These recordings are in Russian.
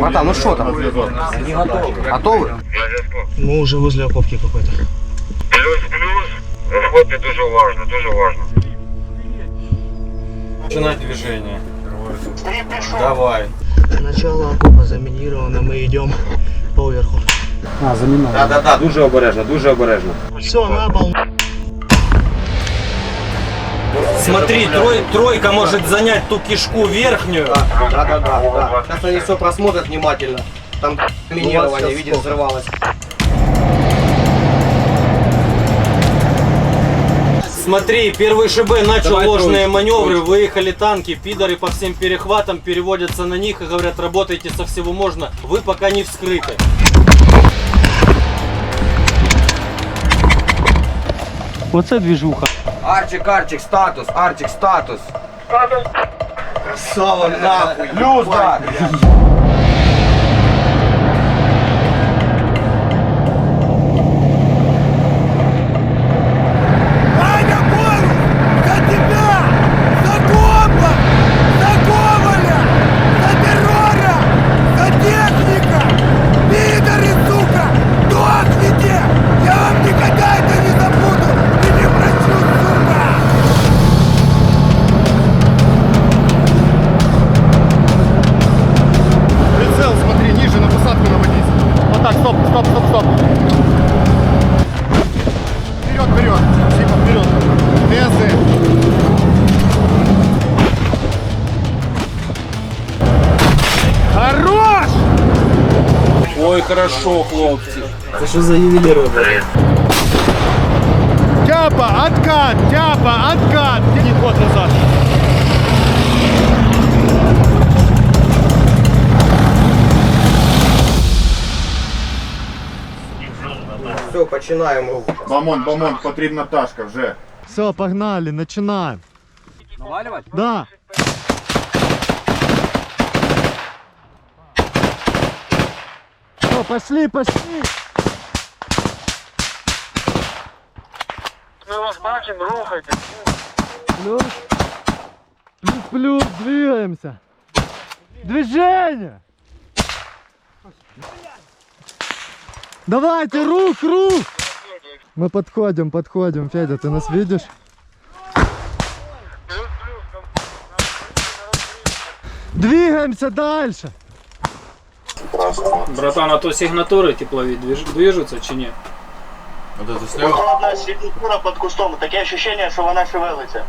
Братан, ну что там? Не готовы. Готовы? Мы уже возле окопки какой-то. Плюс-плюс. Хлопці дуже важно, дуже важно. Начинать движение. Давай. Начало окопа заминировано, мы идем поверху. Да-да-да, дуже обережно, дуже обережно. Все, на пол. Смотри, трой- тройка может занять ту кишку верхнюю. Да-да-да, да. Сейчас они все просмотрят внимательно. Там минирование, видишь, взрывалось. Смотри, первый ШБ начал Давай ложные троечку, маневры, троечку. выехали танки, пидоры по всем перехватам переводятся на них и говорят, работайте со всего можно, вы пока не вскрыты. Оце движуха. Арчик, Арчик, статус, Арчик, статус. Сава нахуй. Плюс, Ой, хорошо, хлопцы. Это что за ювелир вы, Тяпа, откат, тяпа, откат. Тяни ход назад. Все, починаємо рух. Бамон, бамон, потрібна ташка вже. Все, погнали, починаємо. Наваливать? Да. Пошли, пошли. Ми вас бачимо, рухайте. Плюс, плюс, плюс, двигаемся. Движение. Давайте, рух, рух. Мы подходим, подходим. Федя, ты нас видишь? Двигаемся дальше. Братан, а то сигнатури теплові движ- движуться чи ні? Одна сигнатура під кустом, таке ощущение, що вона шевелиться.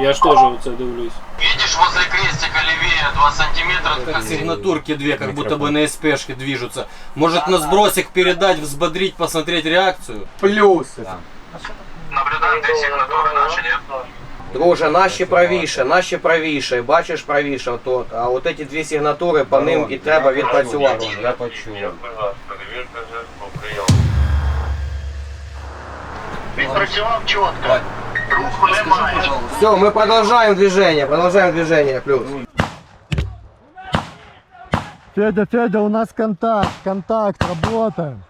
Я ж теж оце дивлюсь. Видиш, возле крестика левее 2 сантиметра. Как сигнатурки две, как будто бы на СПшке движутся. Может на сбросик передать, взбодрить, посмотреть реакцию? Плюс. Наблюдаем две сигнатуры наши, нет? Друже, наші правіше, наші правіше, бачиш правіше, от, а от ці дві сигнатури по ним і треба відпрацювати. Я почув. Відпрацював чітко. Руху немає. Все, ми продовжуємо движение, продовжуємо движение, плюс. Федя, Федя, у нас контакт, контакт, работаем.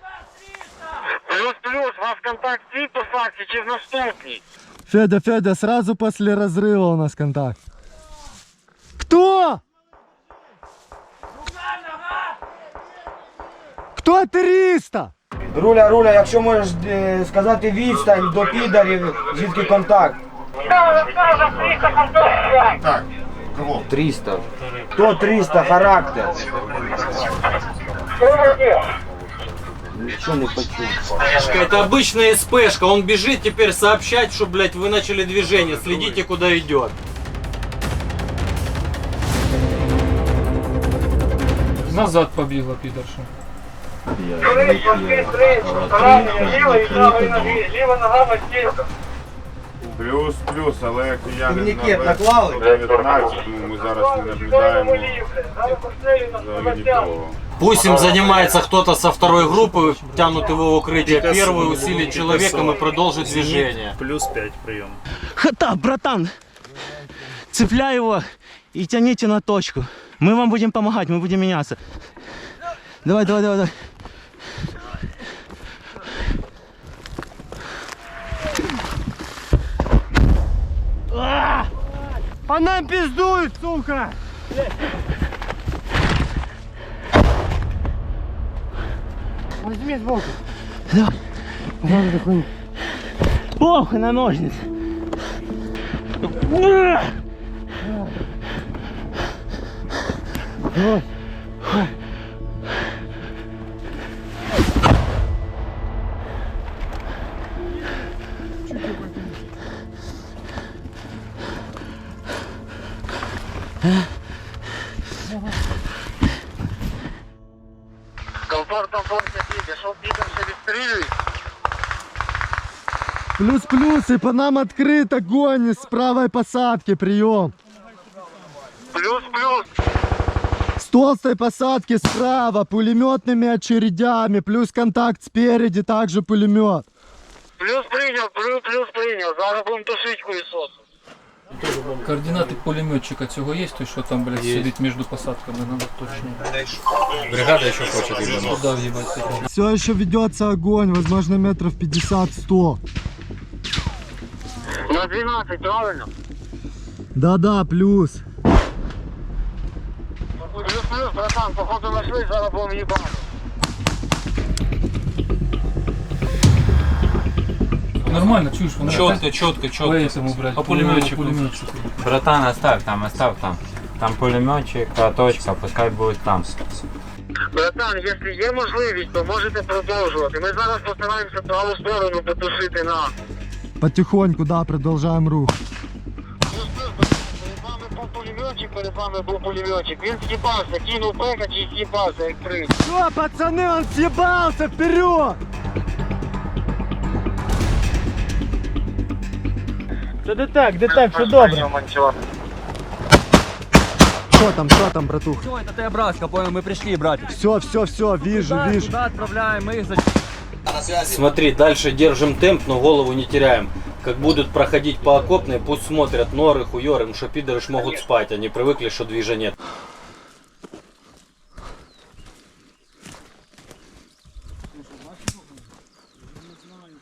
Плюс-плюс, у вас контакт світ по факті чи в наступній? Федя, Федя, сразу после разрыва у нас контакт. Кто? Кто 300? Руля, руля, якщо можеш е, сказати відстань до підарів, звідки контакт? Так, кого? 300. Хто 300, характер? Нічого не почув. Это обычная СПшка, он бежит теперь сообщать, что, блядь, вы начали движение, следите, куда идет. Назад побігла підарша. Ліва і правої ноги, ліва нога в стінку. Плюс, плюс, але кияни Турнікет наклали? 19, тому ми зараз не наблюдаємо Зараз пострілю на взагалі нікого. Пусть им занимается кто-то со второй группы, тянут его в укрытие первый, усилит человеком и продолжит движение. Хата, братан! Цепляй его и тяните на точку. Мы вам будем помогать, мы будем меняться. Давай, давай, давай, давай. А! По нам пиздуют, сука! Возьми сбоку. Похуй на ножницы. Комфорт, бесстрелюй. Плюс-плюс, и по нам открыт огонь с правой посадки, прием. Плюс-плюс. С толстой посадки справа, пулеметными очередями, плюс контакт спереди, также пулемет. Плюс принял, плюс, плюс принял. Зараз будем тушить хуесос. Координати пулеметчика цього є, той що там, блядь, сидить між посадками, надо точно. Бригада еще хочет ебануть. Куда въебать? Все еще ведется огонь, возможно метров 50-100. На 12, правильно? Да-да, плюс. Плюс-плюс, братан, походу нашли, зараз будем ебать. Нормально, чуєш, вони Четко, четко, по четко. этому, блядь, По пулеметчику. пулеметчику. Братан, оставь там, оставь там. Там пулеметчик, а точка, пускай будет там. Братан, якщо є можливість, то можете продовжувати. Ми зараз постараємося праву сторону потушити нам. Потихоньку, да, продолжаем рух. Плюс-плюс, братан, перед вами був пулеметчик, перед вами був пулеметчик. Він з'їбався, кинув пекач і з'їбався, як прийшов. Все, пацаны, он съебался, вперед! Це детек, детек, все добре. Что там, что там, братух? Все, это ты братка, понял, мы пришли, братик. Все, все, все, вижу, вижу. Куда отправляем, мы их за... Смотри, дальше держим темп, но голову не теряем. Как будут проходить по окопной, пусть смотрят норы, хуёры, ну что пидоры ж могут спать, они привыкли, что движения нет.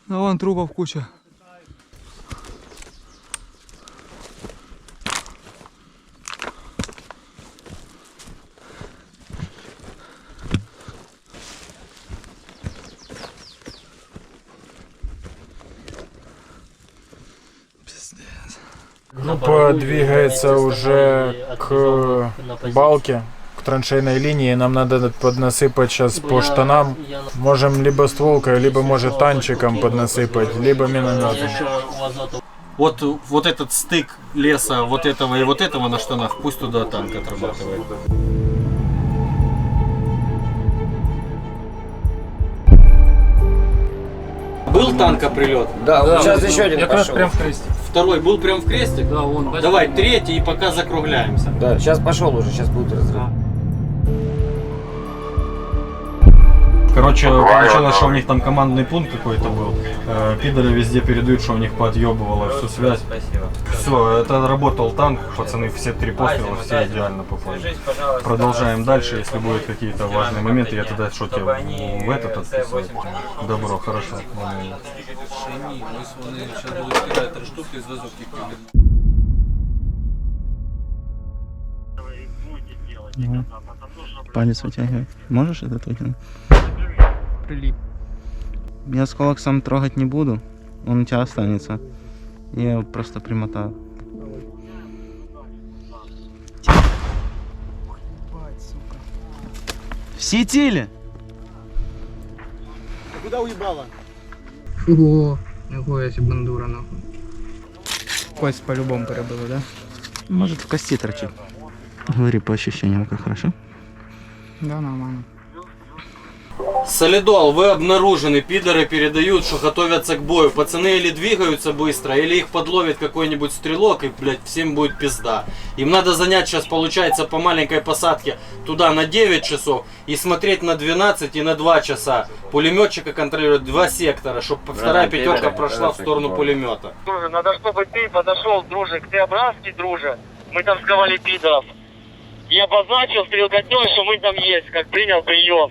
Ну вон трупов куча. Двигается уже к балке, к траншейной линии. Нам надо поднасыпать сейчас по штанам. Можем либо стволкой, либо может танчиком поднасыпать, либо минометом. Вот, вот этот стык леса, вот этого и вот этого на штанах, пусть туда танк отрабатывает. Был танкоприлет? Да, Да, сейчас еще один Якраз пошел. прям в кресте. Второй был прям в крестик? Да, бачиш? Давай, третий и пока закругляемся. Да, сейчас пошел уже, сейчас будет разрыв. Короче, получилось, что у них там командный пункт какой-то был. Э, Пидоры везде передают, что у них подъебывало всю связь. Все, это работал танк, пацаны, все три пострела, все идеально попали. Продолжаем дальше, если будут какие-то важные моменты, я тогда что тебе в этот отписываю. Добро, хорошо. Палец вытягивай. Можешь этот вытянуть? Прилип. Я осколок сам трогать не буду. Он у тебя останется. Я его просто примотаю. В сетили! Ого, нихуя себе бандура нахуй. Кость по-любому перебила, да? Может в кости торчит. Говори по ощущениям, как хорошо. Да, нормально. Солидол, вы обнаружены, пидоры передают, что готовятся к бою. Пацаны или двигаются быстро, или их подловит какой-нибудь стрелок, и, блядь, всем будет пизда. Им надо занять сейчас, получается, по маленькой посадке туда на 9 часов и смотреть на 12 и на 2 часа. Пулеметчика контролирует два сектора, чтобы вторая пятерка прошла в сторону пулемета. Друже, надо, чтобы ты подошел, друже, к Теобразски, друже. Мы там сковали пидоров. И обозначил стрелкотней, что мы там есть, как принял прием.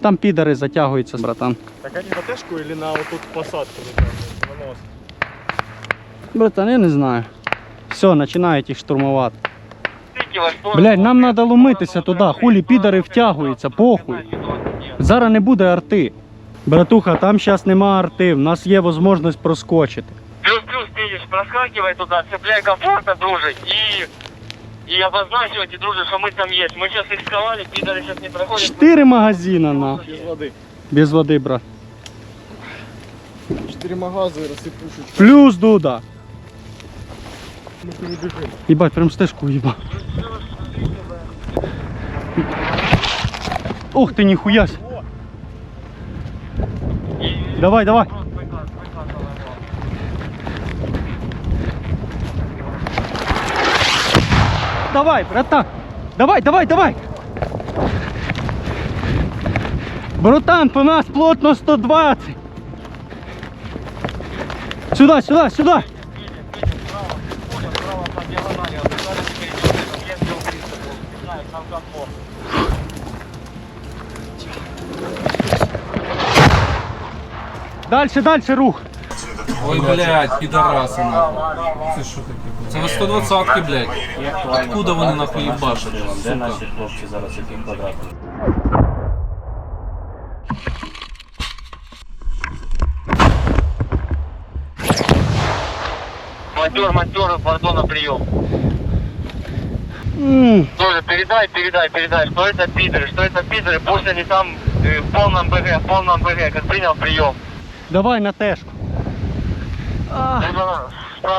Там пидоры затягиваются, братан. Так они на тэшку или на вот тут посадку? На нос? Братан, я не знаю. Все, начинають їх штурмувати. Ты проскакивай в сторону. Блядь, нам треба ломитися туди. Хулі підари втягуються, похуй. Зараз не буде арти. Братуха, там зараз нема арти, в нас є можливість проскочити. Плюс-плюс, ты видишь, проскакивай туда, цепляй комфортно, дружик, и... И обозначивайте, дружи, что мы там есть. Мы сейчас их сковали, пидоры сейчас не проходят. Чотири магазина на. Без води. Без води, брат. Чотири магазини, розсипушечки. Плюс дуда. Ебать, прям стежку ебать. Ох ты, нихуя. Давай, давай. Давай, братан. Давай, давай, давай. Братан, по нас плотно 120. Сюда, сюда, сюда. Дальше, дальше рух. Ой, блядь, підараси нахуй. Це що таке? Це ви 120-ки, блядь. Откуда вони нахуй їбашать, сука? Монтер, монтер, пардон, на прием. Тоже передай, передай, передай, что это пидоры, что это пидоры, пусть они там э, в полном БГ, в полном БГ, как принял прием. Давай на тежку.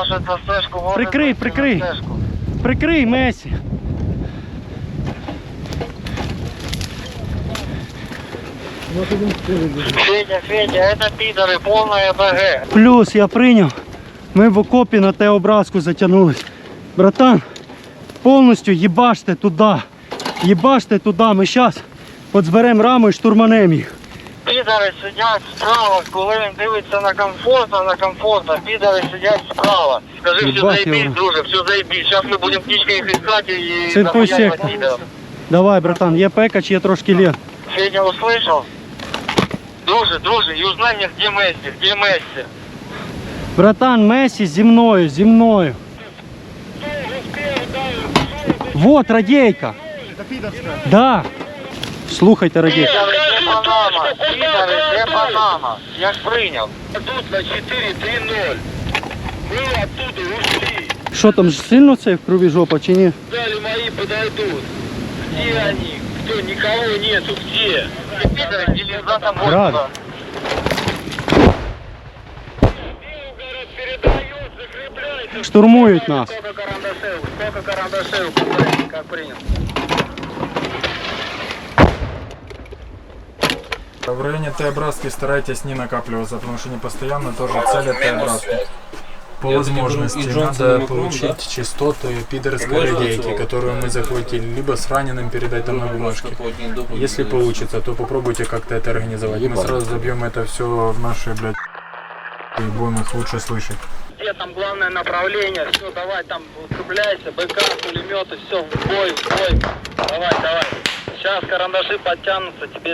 А, Нужно спрашивать за сэшку. можно Прикрый, зайти на прикрый. сэшку. прикрий Месі. Федя, Федя, это пидоры, полное БГ. Плюс я прийняв. Ми в окопі на те образку затягнулись. Братан, повністю їбаште туди. Їбаште туди. Ми зараз подзберемо раму і штурманемо їх. Підари сидять справа, коли він дивиться на комфортно, на комфортно, підари сидять справа. Скажи, все Ебать заебись, его. друже, все заебись. Сейчас мы будем птичкой их искать и Циркуй нахуярить сектор. пидоров. Давай, братан, є пекач, є трошки лен. Федя услышал? Друже, друже, и узнай мне, где Месси, где Месси. Братан, Месі зі мною, зі мною. Вот радійка. Да. Слухайте, радійка. Пидоры, где Панама? Пидоры, где Панама? Я ж принял. Тут на 4-3-0. Мы оттуда ушли. Що там ж сильно це в крові жопа чи ні? Дали мои подойдут. Где они? Кто? Никого нету. Где? Пидоры, делизатом Брат. Штурмують нас. Сколько карандашей? Сколько карандашей? Как принял? В районе Т-образки старайтесь не накапливаться, потому что они постоянно тоже целят Т-образку. По Я возможности надо получить частоты пидорской радейки, которую мы захватили, либо с раненым передать там на бумажке. Если получится, то попробуйте как-то это организовать. Мы сразу забьем это все в наши, блядь, и будем их лучше слышать. Где там главное направление? Все, давай там укрепляйся, БК, пулеметы, все, в бой, в бой. Давай, давай. Сейчас карандаши подтянутся, тебе...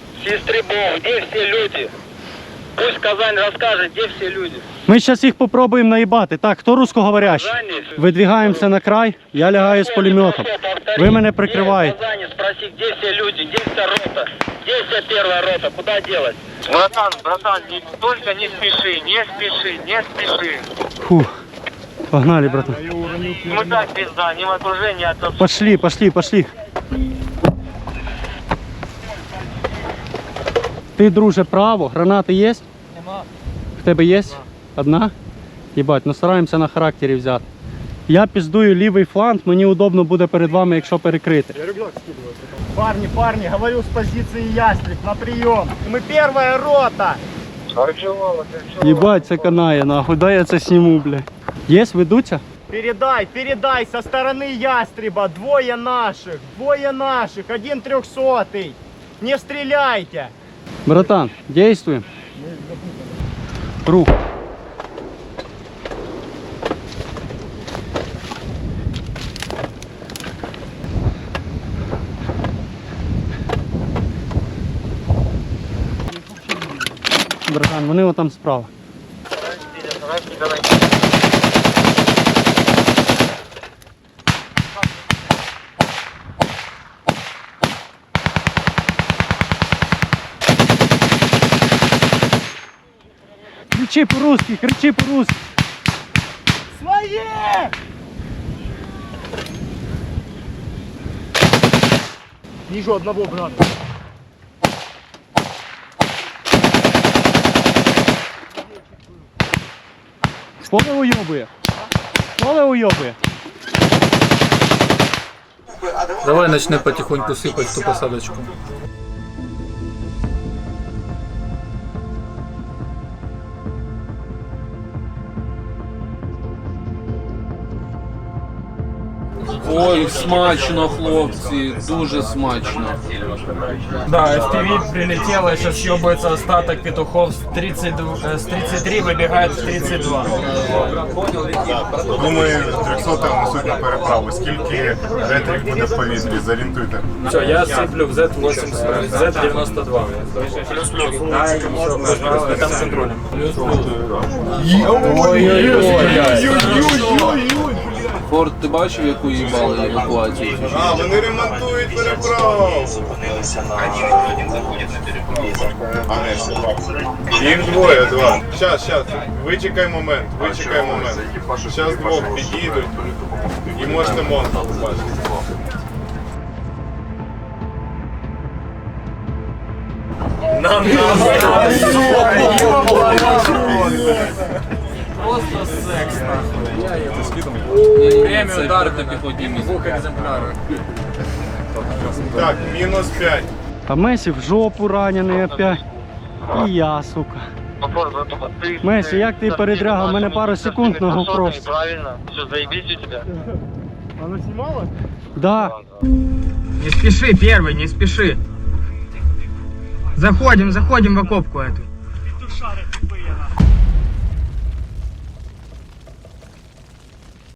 С истребов, где все люди? Пусть Казань расскажет, где все люди. Ми зараз їх попробуємо наїбати. Так, хто русскоговорящий? Казани. Видвигаємося на край, я лягаю з пулеметом. Ви мене прикриваєте. Казани, спроси, где все люди, где вся рота? Где вся первая рота? Куда делать? Братан, братан, не, только не спеши, не спеши, не спеши. Фу. Погнали, братан. Мы так пизда, не в окружении, а то Пошли, пошли, пошли. Ти, друже, право, гранати є? Нема. В тебе є? Одна? Єбать, ну стараємося на характері взяти. Я піздую лівий фланг, мені удобно буде перед вами, якщо перекрити. Парни, парни, говорю с позиции ястреб на прием. Мы первая рота. Арчевало, Єбать, це канає, нахуй, дай я це сніму, бля. Є, ведуться? Передай, передай со стороны ястреба. Двое наших, двое наших, один трехсотый. Не стреляйте. Братан, действуем. Рух. Братан, вони отам справа. Кричи по-русски, кричи по-русски. Свои! Вижу одного, брат. Поле уйобує. Поле уйобує. Давай начни потихоньку сипати в ту посадочку. Ой, смачно, хлопці, дуже смачно. Да, FPV прилетело, сейчас съебывается остаток петухов с, 32, э, с 33, выбегает в 32. Думаю, 300 несуть на переправу. Скільки ретрів буде в повітрі? Зорієнтуйте. Все, я сыплю в Z80, Z92. Мы там контролем. Форт, ти бачив, яку їбали евакуацію? А, вони ремонтують переправу. Зупинилися на один заходять на переправу. Двоє, два. Щас, щас. Вичекай момент, вичекай момент. Щас двох під'їдуть. І можете монта побачити. Нам, нам, нам, сука, ёбаный, Просто секс, Премію удар на піхотній місці. Так, мінус 5. А Месі в жопу ранений опять. І я, сука. Месі, як ти передрягав? У мене пару секунд на GoPro. Правильно, все, заебись у тебя. Воно знімало? Да. Не спеши, первый, не спеши. Заходим, заходим в окопку эту.